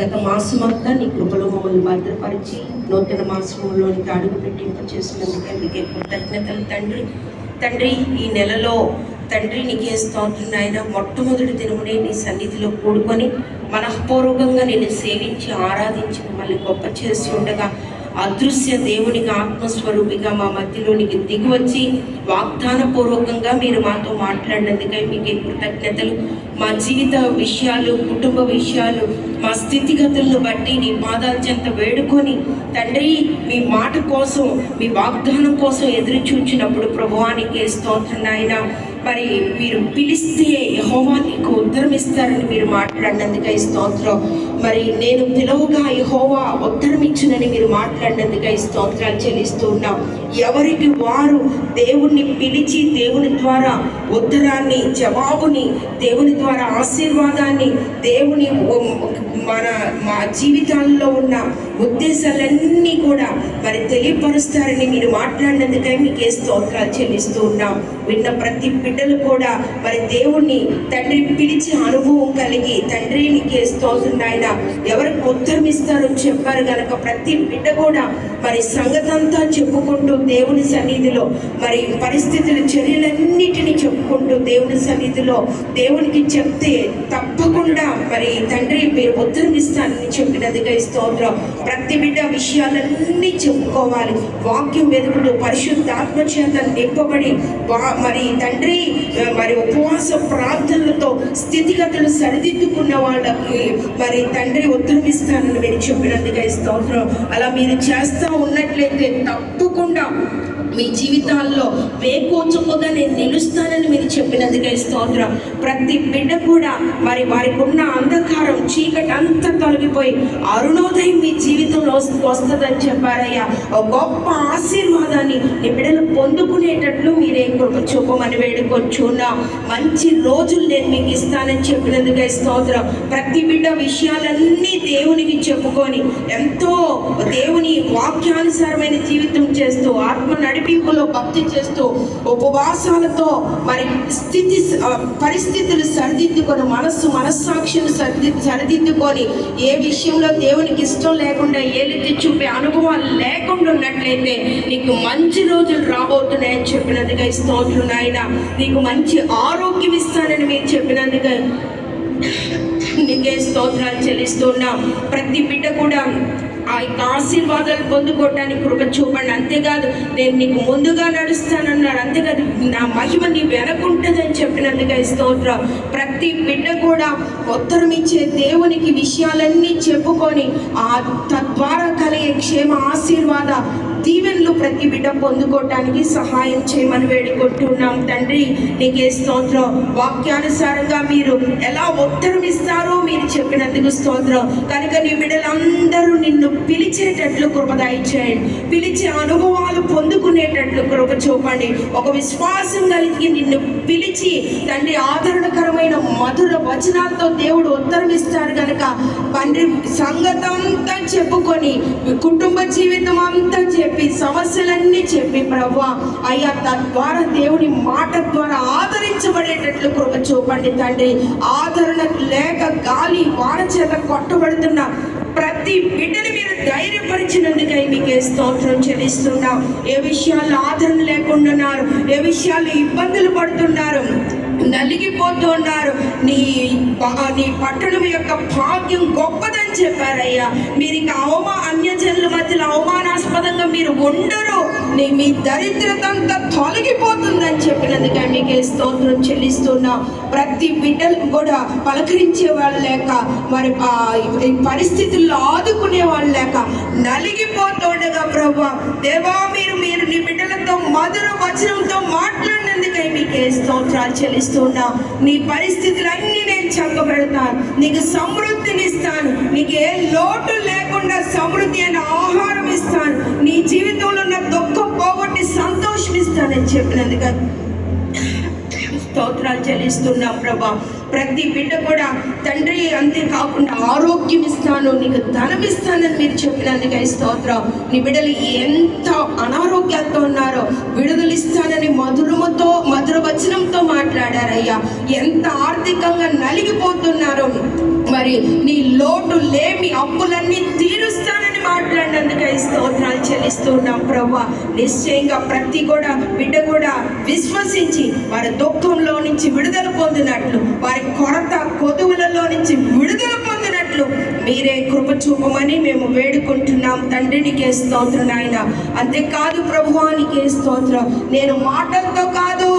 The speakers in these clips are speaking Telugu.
గత మాసమంతా నీ కృపలో మమ్మల్ని భద్రపరిచి నూతన మాసంలోనికి అడుగు పెట్టింప చేసినందుకే నీకే కృతజ్ఞతలు తండ్రి. తండ్రి ఈ నెలలో తండ్రి నీకే స్తోత్రం మొట్టమొదటి దినమునే నీ సన్నిధిలో కూడుకొని మనఃపూర్వకంగా నేను సేవించి ఆరాధించి మమ్మల్ని గొప్ప చేసి ఉండగా అదృశ్య దేవునికి ఆత్మస్వరూపిగా మా మధ్యలోనికి దిగివచ్చి వాగ్దాన పూర్వకంగా మీరు మాతో మాట్లాడినందుకై మీకు కృతజ్ఞతలు. మా జీవిత విషయాలు కుటుంబ విషయాలు మా స్థితిగతులను బట్టి నీ పాదాల చెంత వేడుకొని తండ్రి మీ మాట కోసం మీ వాగ్దానం కోసం ఎదురు చూచినప్పుడు ప్రభువానికి స్తోత్రం నాయన. మరి మీరు పిలిస్తే యహోవా మీకు ఉత్తరం ఇస్తారని మీరు మాట్లాడినందుకై స్తోత్రం. మరి నేను పిలవగా యహోవా ఉత్తరం ఇచ్చునని మీరు మాట్లాడినందుకై స్తోత్రాలు చెల్లిస్తూ ఉన్నాం. ఎవరికి వారు దేవుణ్ణి పిలిచి దేవుని ద్వారా ఉత్తరాన్ని జవాబుని దేవుని ద్వారా ఆశీర్వాదాన్ని దేవుని మన మా జీవితాల్లో ఉన్న ఉద్దేశాలన్నీ కూడా మరి తెలియపరుస్తారని మీరు మాట్లాడినందుకై మీకే స్తోత్రాలు చెల్లిస్తూ ఉన్నాం. విన్న ప్రతి బిడ్డలు కూడా మరి దేవుణ్ణి తండ్రి పిలిచి అనుభవం కలిగి తండ్రి నీకే స్తోత్రం నాయన. ఎవరికి ఉత్తరం ఇస్తారో చెప్పారు కనుక ప్రతి బిడ్డ కూడా మరి సంగతంతా చెప్పుకుంటూ దేవుని సన్నిధిలో మరి పరిస్థితులు చర్యలన్నీ చెప్పుకుంటూ దేవుని సన్నిధిలో దేవునికి చెప్తే తప్పకుండా మరి తండ్రి మీరు ఉత్తరం ఇస్తానని చెప్పినదిగా స్తోత్రం. ప్రతి బిడ్డ విషయాలన్నీ చెప్పుకోవాలి. వాక్యం వెతుకుతూ పరిశుద్ధాత్మ చేత నింపబడి వా- మరి తండ్రి మరి ఉపవాస ప్రార్థనలతో స్థితిగతులు సరిదిద్దుకున్న వాళ్ళకి మరి తండ్రి ఉత్తరం ఇస్తానని మీరు చెప్పినందుగా స్తోత్రం. అలా మీరు చేస్తూ ఉన్నట్లయితే తప్పకుండా మీ జీవితాల్లో వేకోచముగా నేను నిలుస్తానని మీరు చెప్పినందుకే స్తోత్రం. ప్రతి బిడ్డ కూడా మరి వారికి ఉన్న అంధకారం చీకటి అంతా తొలగిపోయి అరుణోదయం మీ జీవితంలో వస్తుందని చెప్పారయ్యా. ఒక గొప్ప ఆశీర్వాదాన్ని నీ బిడ్డలు పొందుకునేటట్లు మీరే కృప చూపమని వేడుకొచ్చున్నా. మంచి రోజులు నేను మీకు ఇస్తానని చెప్పినందుకే స్తోత్రం. ప్రతి బిడ్డ విషయాలన్నీ దేవునికి చెప్పుకొని ఎంతో దేవుని వాక్యానుసారమైన జీవితం చేస్తూ ఆత్మ నడిపింపులో భక్తి చేస్తూ ఉపవాసాలతో మరి స్థితి పరిస్థితులు సరిదిద్దుకొని మనస్సు మనస్సాక్షిని సరిది సరిదిద్దుకొని ఏ విషయంలో దేవునికి ఇష్టం లేకుండా ఏలెత్తి చూపే అనుభవాలు లేకుండా ఉన్నట్లయితే నీకు మంచి రోజులు రాబోతున్నాయని చెప్పినందుగా స్తోత్రులు నాయన. నీకు మంచి ఆరోగ్యం ఇస్తానని మీరు చెప్పినందుగా నీకే స్తోత్రాలు చెల్లిస్తున్నాం. ప్రతి బిడ్డ కూడా ఆ యొక్క ఆశీర్వాదాలు పొందుకోవడానికి కృప చూపండి. అంతేకాదు నేను నీకు ముందుగా నడుస్తానన్నాడు. అంతేకాదు నా మహిమ నీ వెనకుంటుందని చెప్పినందుకు స్తోత్రం. ప్రతి బిడ్డ కూడా ఉత్తరం ఇచ్చే దేవునికి విషయాలన్నీ చెప్పుకొని ఆ తద్వారా కలిగే క్షేమ ఆశీర్వాద దీవెనలు ప్రతి బిడ్డ పొందుకోవటానికి సహాయం చేయమని వేడుకుంటున్నాం. తండ్రి నీకే స్తోత్రం. వాక్యానుసారంగా మీరు ఎలా ఉత్తరం ఇస్తారో మీరు చెప్పినందుకు స్తోత్రం. కనుక నీ బిడ్డలందరూ నిన్ను పిలిచేటట్లు కృపదాయి చేయండి పిలిచే అనుభవాలు పొందుకునేటట్లు కృప చూపండి. ఒక విశ్వాసం కలిగి నిన్ను పిలిచి తండ్రి ఆదరణకరమైన మధుర వచనాలతో దేవుడు ఉత్తరం ఇస్తారు కనుక తండ్రి సంగతంతా చెప్పుకొని కుటుంబ జీవితం అంతా చెప్పి చెప్పి సమస్యలన్నీ చెప్పి ప్రభా అయ్యా తద్వారా దేవుని మాట ద్వారా ఆదరించబడేటట్లు కృప చూపండి తండ్రి. ఆదరణ లేక గాలి వాన చేత కొట్టబడుతున్న ప్రతి బిడ్డని మీరు ధైర్యపరిచినందుకై మీకే స్తోత్రం చెల్లిస్తున్నాం. ఏ విషయాల్లో ఆదరణ లేకుండాన్నారు ఏ విషయాలు ఇబ్బందులు పడుతున్నారు నలిగిపోతున్నారు. నీ నీ పట్టణం యొక్క భాగ్యం గొప్పదని చెప్పారయ్యా. మీరు ఇక అవమా అన్యజనుల మధ్యలో అవమానాస్పదంగా మీరు ఉండరు. నీ మీ దరిద్రత అంతా తొలగిపోతుందని చెప్పినందుకే మీకే స్తోత్రం చెల్లిస్తున్నా. ప్రతి బిడ్డలు కూడా పలకరించే వాళ్ళు లేక మరి పరిస్థితుల్లో ఆదుకునే వాళ్ళు లేక నలిగిపోతుండగా ప్రభా దేవా మీరు మీరు నీ బిడ్డలతో మధుర వచనంతో మాట్లాడినందుకై మీకే స్తోత్రాలు చెల్లిస్తున్నా. నీ పరిస్థితులన్నీ నేను చక్కబెడతాను నీకు సమృద్ధిని ఇస్తాను నీకు ఏ లోటు లేకుండా సమృద్ధి అయిన ఆహారం ఇస్తాను. నీ జీవితంలో ఉన్న దుఃఖం పోగొట్టి సంతోషం ఇస్తానని చెప్పినందుకు స్తోత్రాలు చెల్లిస్తున్నాం ప్రభా. ప్రతి బిడ్డ కూడా తండ్రి అంతేకాకుండా ఆరోగ్యం ఇస్తాను నీకు ధనం ఇస్తానని మీరు చెప్పినందుకే స్తోత్రం. నీ బిడ్డలు ఎంత అనారోగ్యాలతో ఉన్నారో విడుదలిస్తానని మధురమతో మధురముతో మధుర వచనంతో మాట్లాడారయ్యా. ఎంత ఆర్థికంగా నలిగిపోతున్నారో మరి నీ లోటు లేమి అప్పులన్నీ తీరు మాట్లాడినందుకై స్తోత్రాలు చెల్లిస్తూ ఉన్నాం ప్రభా నిశ్చయంగా ప్రతి కూడా బిడ్డ కూడా విశ్వసించి వారి దుఃఖంలో నుంచి విడుదల పొందినట్లు వారి కొరత కొదువులలో నుంచి విడుదల పొందినట్లు మీరే కృప చూపమని మేము వేడుకుంటున్నాం. తండ్రినికే స్తోత్రం నాయన. అంతేకాదు ప్రభువానికే స్తోత్రం. నేను మాటలతో కాదు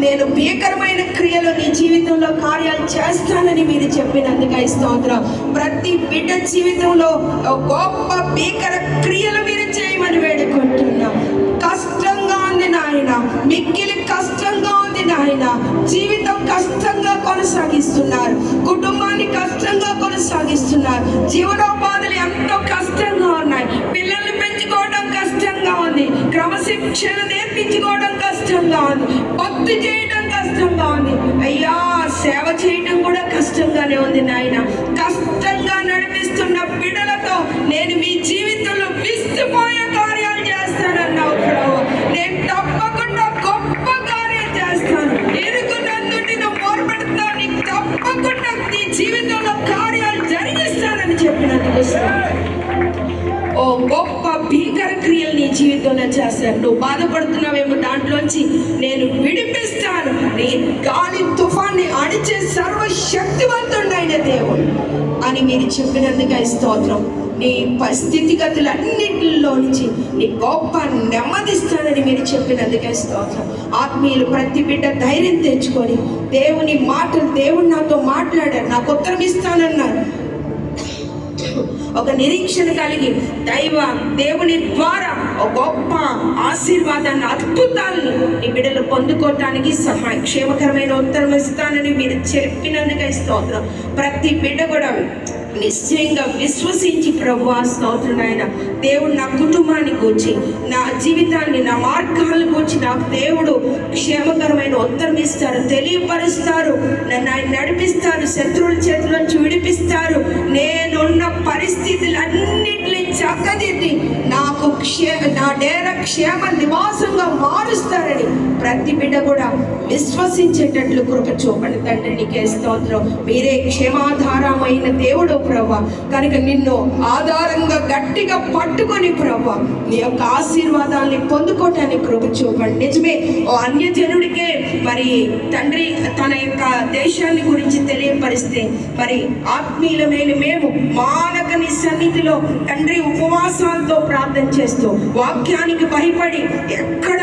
నేను భీకరమైన క్రియలు నీ జీవితంలో కార్యాలు చేస్తానని మీరు చెప్పినందుకై స్తోత్రం. ప్రతి బిడ్డ జీవితంలో గొప్ప భీకర క్రియలు మీరు చేయమని వేడుకుంటున్నాం. కష్టంగా ఉంది నాయన మిక్కిలి కష్టంగా ఉంది నాయన. జీవితం కష్టంగా కొనసాగిస్తున్నారు. కుటుంబాన్ని కష్టంగా కొనసాగిస్తున్నారు. జీవనోపాధులు ఎంతో కష్టంగా ఉన్నాయి. పిల్లల్ని పెంచుకోవడం కష్టంగా ఉంది. క్రమశిక్షణ నేర్పించుకోవడం కష్టంగా ఉంది. భక్తి చేయడం కష్టంగా ఉంది. అయ్యా సేవ చేయడం కూడా కష్టంగానే ఉంది నాయన. కష్టంగా నడిపిస్తున్న బిడలతో నేను మీ జీవితంలో విస్తుపోయే కార్యాలు చేస్తానన్నావు ప్రభు. నేను తప్పకుండా గొప్ప కార్యం చేస్తాను. ఎరుగు నన్ను నేను మోరపెడతాను నీకు తప్పకుండా నీ జీవితంలో కార్యాలు జరిగిస్తానని చెప్పినందుకు ఓ గొప్ప భీకర క్రియలు నీ జీవితంలో చేశారు. నువ్వు బాధపడుతున్నావేమో దాంట్లోంచి నేను విడిపిస్తాను. నీ గాలి తుఫాన్ని అణిచే సర్వశక్తివంతుడైన దేవుడు అని మీరు చెప్పినందుకు ఈ స్తోత్రం. నీ పరిస్థితిగతులన్నింటిలో నుంచి నీ గొప్ప నెమ్మదిస్తానని మీరు చెప్పినందుకే స్తోత్రం. ఆత్మీయులు ప్రతి బిడ్డ ధైర్యం తెచ్చుకొని దేవుని మాటలు దేవుడు నాతో మాట్లాడారు. నాకు ఉత్తరం ఇస్తానన్నారు. ఒక నిరీక్షణ కలిగి దైవ దేవుని ద్వారా ఒక గొప్ప ఆశీర్వాదాన్ని అద్భుతాలను ఈ బిడ్డలు పొందుకోవటానికి సహాయ క్షేమకరమైన ఉత్తరం ఇస్తానని మీరు చెప్పినందుకే స్తోత్రం. ప్రతి బిడ్డ కూడా నిశ్చయంగా విశ్వసించి ప్రభు స్తోత్రం ఆయన దేవుడు నా కుటుంబాన్ని గూర్చి నా జీవితాన్ని నా మార్గాలను గూర్చి నాకు దేవుడు క్షేమకరమైన ఉత్తరం ఇస్తారు తెలియపరుస్తారు. నన్ను ఆయన నడిపిస్తారు శత్రువుల చేతిలోంచి విడిపిస్తారు. నేనున్న పరిస్థితులన్నింటినీ చక్కదిద్ది నాకు క్షే నా డేర క్షేమ నివాసంగా ప్రతి బిడ్డ కూడా విశ్వసించేటట్లు కృప చూపండి తండ్రి నీకే స్తోత్రం. మీరే క్షేమాధారమైన దేవుడు ప్రభ కనుక నిన్ను ఆధారంగా గట్టిగా పట్టుకొని ప్రభ నీ యొక్క ఆశీర్వాదాల్ని పొందుకోవటానికి కృప చూపండి. నిజమే ఓ అన్యజనుడికే మరి తండ్రి తన యొక్క దేశాన్ని గురించి తెలియపరిస్తే మరి ఆత్మీయులమైన మేము మానకని సన్నిధిలో తండ్రి ఉపవాసాలతో ప్రార్థన చేస్తూ వాక్యానికి భయపడి ఎక్కడ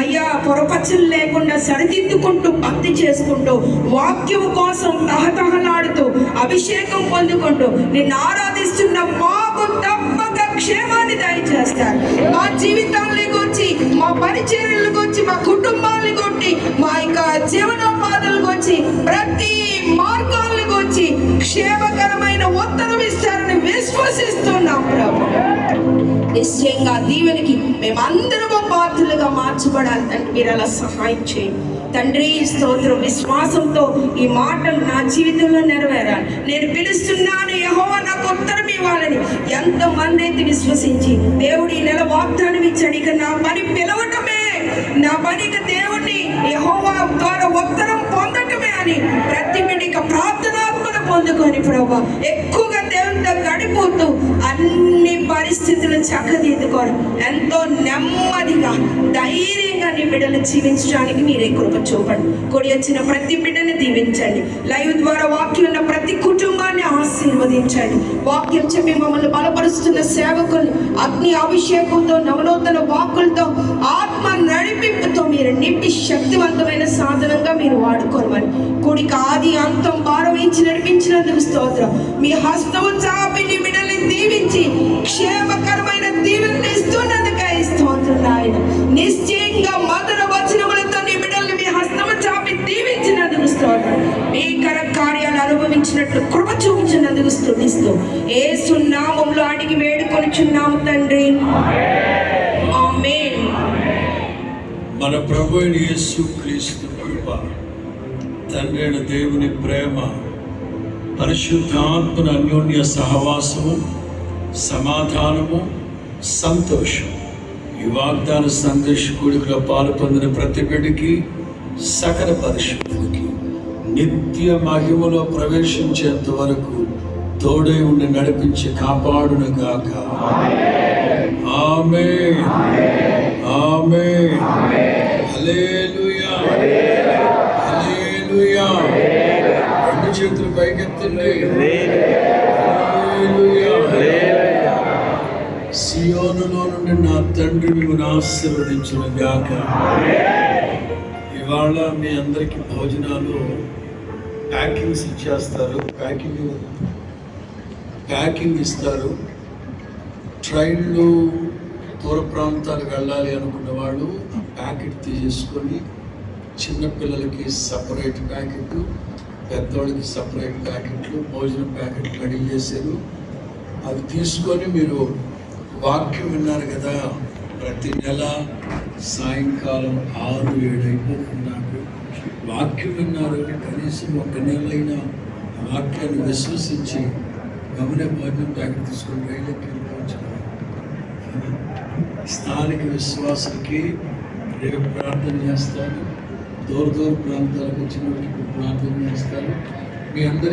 అయ్యా పొరపచ్చలు లేకుండా సరిదిద్దుకుంటూ భక్తి చేసుకుంటూ వాక్యం కోసం తహతహలాడుతూ అభిషేకం పొందుకుంటూ నిన్ను ఆరాధిస్తున్న మాకు తప్పక క్షేమాన్ని దయచేస్తారు. మా జీవితాన్ని గురించి మా పరిచర్యల గురించి మా కుటుంబాన్ని గురించి మా యొక్క జీవనోపాధుల గురించి ప్రతి మార్గాలను గురించి క్షేమకరమైన ఉత్తరం ఇస్తారని విశ్వసిస్తున్నాం ప్రభు. నిశ్చయంగా దీవెనకి మేమందరము పాత్రలుగా మార్చబడాలి. తండ్రి మీరు అలా సహాయం చేయండి. తండ్రి స్తోత్రం విశ్వాసంతో ఈ మాటలు నా జీవితంలో నెరవేరాలి. నేను పిలుస్తున్నాను యహో నాకు ఉత్తరం ఇవ్వాలని ఎంతమంది అయితే విశ్వసించి దేవుడు ఈ నెల వాగ్దానం ఇచ్చాడు ఇక నా పని పిలవటమే. నా పని ఇక దేవుడిని యహోవా ద్వారా ఉత్తరం పొందటమే అని ప్రతి బిడ్డ ప్రార్థనాత్మను పొందుకొని ప్రభావ ఎక్కువగా దేవుడితో చక్కదిద్దుకొని ఎంతో నెమ్మదిగా ధైర్యంగా నీ బిడ్డలు జీవించడానికి మీరే కృప చూపండి. కొడి వచ్చిన ప్రతి బిడ్డని దీవించండి. లైవ్ ద్వారా వాక్యం ఉన్న ప్రతి కుటుంబాన్ని ఆశీర్వదించండి. వాక్యం చెప్పి మమ్మల్ని బలపరుస్తున్న సేవకుల్ని అగ్ని అభిషేకంతో నవనూతన వాక్కులతో ఆత్మ నడి మీరు శక్తివంతమైన సాధనంగా మీరు వాడుకోవాలి కుడికి ఆది అంతం భారవించి నడిపించినందుకు స్తోత్రం. మీ హస్తము చాపి నీ బిడ్డల్ని దీవించి క్షేమకరమైన దీవెనలు ఇస్తున్నందుకై స్తోత్రం నాయన. నిశ్చయంగా మధుర వచనములతో నీ బిడ్డల్ని మీ హస్తము చాపి దీవించినందుకు స్తోత్రం. భీకర కార్యాలు అనుభవించినట్లు కృప చూపించినందుకు స్తుతిస్తూ. ఏ సున్నామంలో అడిగి వేడుకొనిచున్నాము తండ్రి. మన ప్రభు యేసు క్రీస్తు కృప తండ్రి దేవుని ప్రేమ పరిశుద్ధాత్మన అన్యోన్య సహవాసము సమాధానము సంతోషం. ఈ వాగ్దాన సందేశ పాలు పొందిన ప్రతి బిడ్డకి సకల పరిశుద్ధుడికి నిత్య మహిమలో ప్రవేశించేంత వరకు తోడై ఉండి నడిపించి కాపాడును గాక ఆమె ఆమె హల్లెలూయా హల్లెలూయా రెండు చేతులు పైకెత్తండి. హల్లెలూయా సియోనులో నుండి నా తండ్రి మిమ్మల్ని ఆశీర్వదించిన గాక. ఇవాళ మీ అందరికి భోజనాలు ప్యాకింగ్స్ ఇచ్చేస్తారు. ప్యాకింగ్ ప్యాకింగ్ ఇస్తారు. ట్రైన్లు దూర ప్రాంతాలకు వెళ్ళాలి అనుకున్న వాళ్ళు ఆ ప్యాకెట్ తీసేసుకొని చిన్నపిల్లలకి సపరేట్ ప్యాకెట్ పెద్దవాళ్ళకి సపరేట్ ప్యాకెట్లు భోజనం ప్యాకెట్లు రెడీ చేశారు. అవి తీసుకొని మీరు వాక్యం విన్నారు కదా ప్రతి నెల సాయంకాలం ఆరు ఏడు అయిపోతుంది నాకు వాక్యం విన్నారు కనీసం ఒక నెలైనా వాక్యాన్ని విశ్వసించి గమనే భోజనం ప్యాకెట్ తీసుకొని రైలుకి స్థానిక విశ్వాసులకి రేపు ప్రార్థన చేస్తాను దూర దూర ప్రాంతాలకు వచ్చిన ప్రార్థన చేస్తాను మీ అందరి